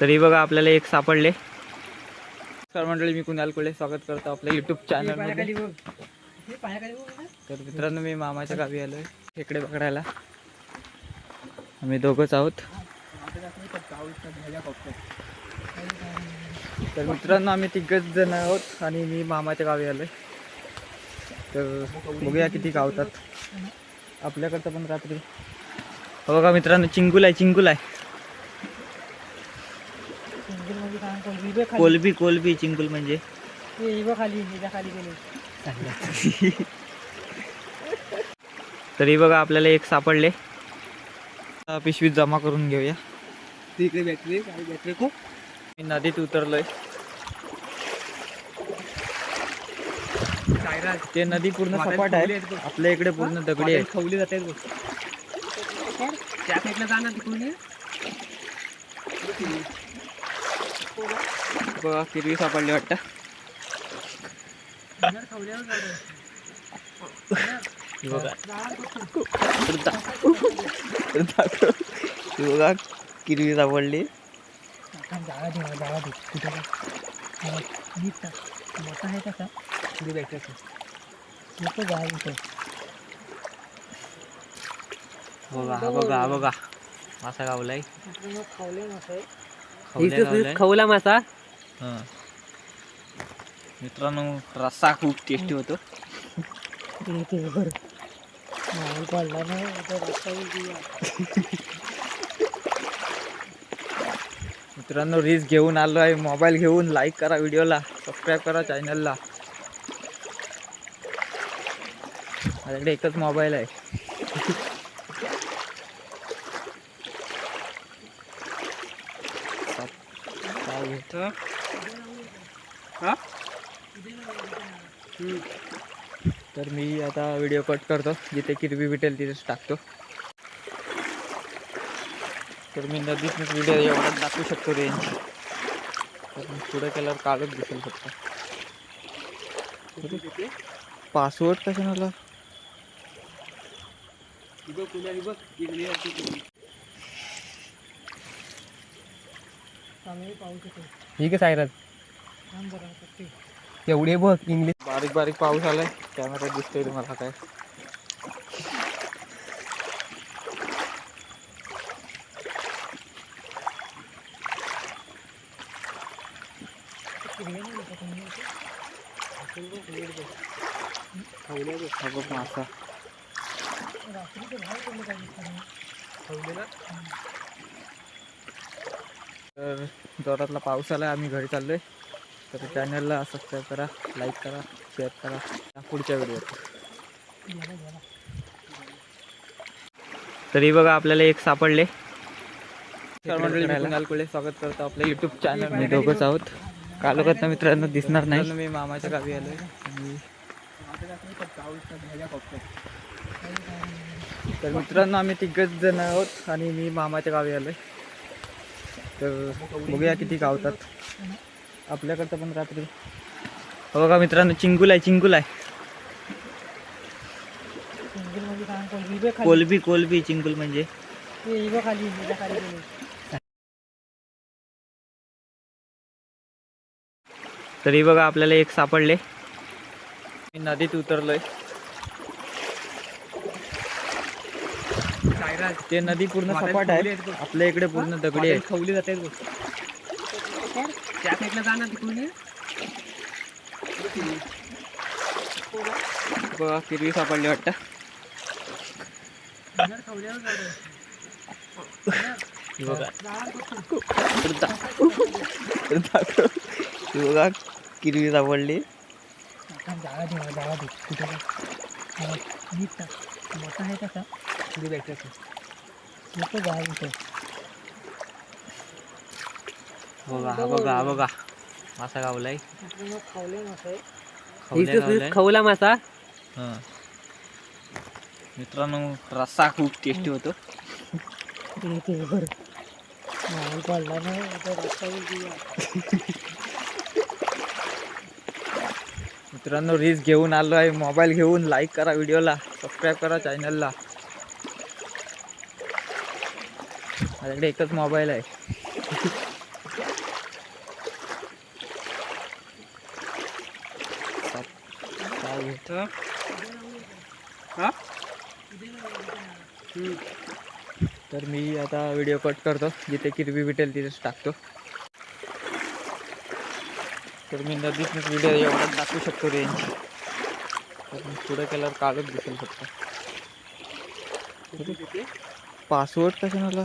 तरी बघा आपल्याला एक सापडले. सर मंडळी मी कुणाल कुळे स्वागत करतो आपल्या युट्यूब चॅनल तर मित्रांनो मी मामाच्या गावी आलोय खेकडे पकडायला. आम्ही दोघंच आहोत. तर मित्रांनो आम्ही तिघच जण आहोत आणि मी मामाच्या गावी आलोय. तर बघूया किती गावतात. आपल्याकडचं पण रात्री. हो बघा मित्रांनो चिंगूल आहे चिंगूल आहे. कोलबी कोलबी चिंगुल म्हणजे? तरी बघा आपल्याला एक सापडले. पिशवीत जमा करून घेऊया. तिकडे बॅटरी बॅटरी खूप. मी नदीत उतरलोय. ते नदी पूर्ण सपाट आहे. आपल्या इकडे पूर्ण दगडी आहे खवली जाते त्या साईडला जा ना तिकडून बघा किरवी सापडली वाटतं बघा किरवी सापडली मोठा आहे कसा पुढे बॅटरी बघा हा बघा हा बघा मासा गावलाय. खवला मासा हं. मित्रांनो रस्सा खूप टेस्टी होतो. मित्रांनो रील्स घेऊन आलो आहे. मोबाईल घेऊन लाईक करा व्हिडिओला सबस्क्राईब करा चॅनलला माझ्याकडे एकच मोबाईल आहे. काय घेतो? तर मी आता व्हिडिओ कट करतो. जिथे किरवी भेटेल तिथेच टाकतो. तर मी नदीतून व्हिडिओ एवढाच दाखवू शकतो रेंज तर मी पुढे केल्यावर काढत दिसेल फक्त. पासवर्ड कशा मला ठीक आहे सायराज. एवढे बघ इंग्लिश बारीक बारीक पाऊस आलाय कॅमेरा दिसतोय तुम्हाला काय? मासा तर जोरातला पाऊस आलाय आम्ही घरी चाललोय. तर चॅनलला सबस्क्राईब करा लाईक करा शेअर करा. पुढच्या व्हिडिओत तरी बघा आपल्याला एक सापडले. मंडळी कोळे स्वागत करतो आपल्या युट्यूब चॅनल मी दोघंच आहोत. कालोखात मित्रांनो दिसणार नाही. मी मामाच्या गावी आलोय. तर मित्रांनो आम्ही तिघच जण आहोत आणि मी मामाच्या गावी आलोय. तर बघूया किती गावतात. आपल्याकडचं पण रात्री. हो बघा मित्रांनो चिंगुल आहे चिंगुल आहे कोलबी कोलबी चिंगुल म्हणजे. तरी बघा आपल्याला एक सापडले. मी नदीत उतरलोय. ते नदी पूर्ण सपाट आहे आपल्या इकडे पूर्ण दगडी आहे खवली जाते त्या साईडला जा ना तिकडून बघा किरवी सापडली वाटतं. बघा. किरवी सापडली. मोठा आहे कसा बॅटरी बघा हा बघा हा बघा. मासा गावलाय. खवला मासा? हं. मित्रांनो रस्सा खूप टेस्टी होतो. मित्रांनो रील्स घेऊन आलो आहे मोबाईल घेऊन लाईक करा व्हिडिओला सबस्क्राईब करा चॅनलला माझ्याकडे एकच मोबाईल आहे? तर मी आता व्हिडिओ कट करतो. जिथे किरवी भेटेल तिथेच टाकतो. तर मी नदीतूनच व्हिडिओ एवढा टाकू शकतो रेंज तर मी पुढे केल्यावर काढत दिसेल फक्त. पासवर्ड कशा मला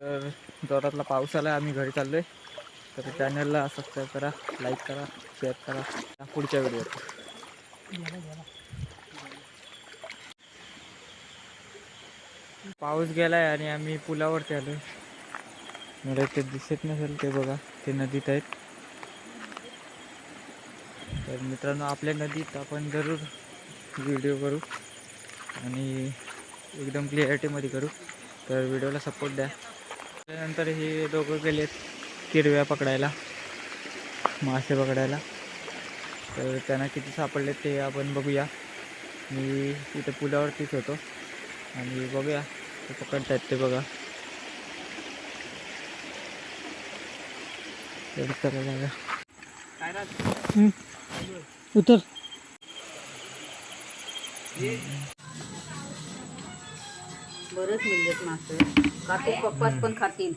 तर जोरातला पाऊस आला आम्ही घरी चाललोय. तर चॅनलला सबस्क्राईब करा लाईक करा शेअर करा. पुढच्या व्हिडिओत पाऊस गेलाय आणि आम्ही पुलावरती आलोय. मला ते दिसत नसेल ते बघा ते नदीत आहेत. तर मित्रांनो आपल्या नदीत आपण जरूर व्हिडिओ करू. आणि एकदम क्लिअरिटीमध्ये करू. तर व्हिडिओला सपोर्ट द्या. त्यानंतर हे दोघं गेलेत किरव्या पकडायला. मासे पकडायला. तर त्यांना किती सापडले ते आपण बघूया. मी इथे पुलावरतीच होतो. आणि बघूया. ते पकडतायत ते बघा. तर चला उतर. बरंच मिळत मासे काटे पप्पाच पण खातील.